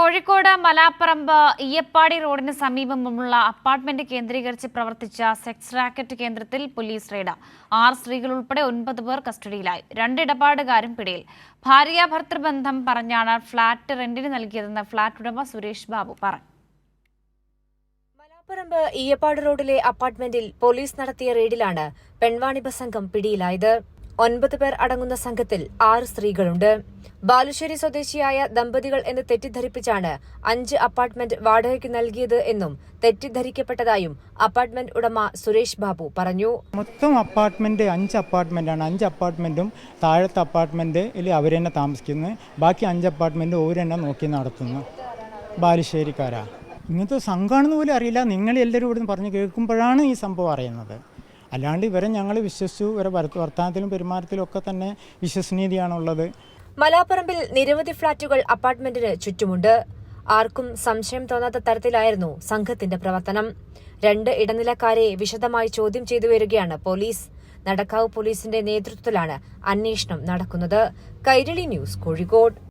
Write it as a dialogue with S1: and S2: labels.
S1: കോഴിക്കോട് മലാപ്പറമ്പ് ഈയപ്പാടി റോഡിന് സമീപമുള്ള അപ്പാർട്ട്മെന്റ് കേന്ദ്രീകരിച്ച് പ്രവർത്തിച്ച സെക്സ് റാക്കറ്റ് കേന്ദ്രത്തിൽ പോലീസ് റെയ്ഡ്. ആറ് സ്ത്രീകൾ ഉൾപ്പെടെ ഒൻപത് പേർ കസ്റ്റഡിയിലായി. രണ്ട് ഇടപാടുകാരും പിടിയിൽ. ഭാര്യ ഭർത്തൃബന്ധം പറഞ്ഞാണ് ഫ്ളാറ്റ് റെന്റിന് നൽകിയതെന്ന് ഫ്ളാറ്റ് ഉടമ സുരേഷ് ബാബു പറഞ്ഞു.
S2: മലാപ്പറമ്പ് ഈയപ്പാട് റോഡിലെ അപ്പാർട്ട്മെന്റിൽ പോലീസ് നടത്തിയ റെയ്ഡിലാണ് പെൺവാണിഭ സംഘം പിടിയിലായത്. ഒൻപത് പേർ അടങ്ങുന്ന സംഘത്തിൽ ആറ് സ്ത്രീകളുണ്ട്. ബാലുശ്ശേരി സ്വദേശിയായ ദമ്പതികൾ എന്ന് തെറ്റിദ്ധരിപ്പിച്ചാണ് അഞ്ച് അപ്പാർട്ട്മെന്റ് വാടകയ്ക്ക് നൽകിയത് എന്നും തെറ്റിദ്ധരിക്കപ്പെട്ടതായും അപ്പാർട്ട്മെന്റ് ഉടമ സുരേഷ് ബാബു പറഞ്ഞു.
S3: മൊത്തം അപ്പാർട്ട്മെന്റ് അഞ്ച് അപ്പാർട്ട്മെന്റാണ്. അഞ്ച് അപ്പാർട്ട്മെന്റും താഴത്തെ അപ്പാർട്ട്മെന്റ് അവർ തന്നെ താമസിക്കുന്നു. ബാക്കി അഞ്ച് അപ്പാർട്ട്മെന്റ് ഓരെന്നെ നോക്കി നടത്തുന്നു. ബാലുശ്ശേരിക്കാരാ. ഇങ്ങനത്തെ സംഘമാണെന്ന് പോലും അറിയില്ല. നിങ്ങൾ എല്ലാവരും ഇവിടുന്ന് പറഞ്ഞു കേൾക്കുമ്പോഴാണ് ഈ സംഭവം അറിയുന്നത്. അല്ലാണ്ട് ഇവരെ ഞങ്ങൾ വിശ്വസിച്ചു. ഇവരെ വർത്തമാനത്തിലും പെരുമാറ്റത്തിലും ഒക്കെ തന്നെ വിശ്വസനീയതയാണുള്ളത്.
S2: മലാപ്പറമ്പിൽ നിരവധി ഫ്ളാറ്റുകൾ അപ്പാർട്ട്മെന്റിന് ചുറ്റുമുണ്ട്. ആർക്കും സംശയം തോന്നാത്ത തരത്തിലായിരുന്നു സംഘത്തിന്റെ പ്രവർത്തനം. രണ്ട് ഇടനിലക്കാരെ വിശദമായി ചോദ്യം ചെയ്തു വരികയാണ് പോലീസ്. നടക്കാവ് പോലീസിന്റെ നേതൃത്വത്തിലാണ് അന്വേഷണം നടക്കുന്നത്. കൈരളി ന്യൂസ് കോഴിക്കോട്.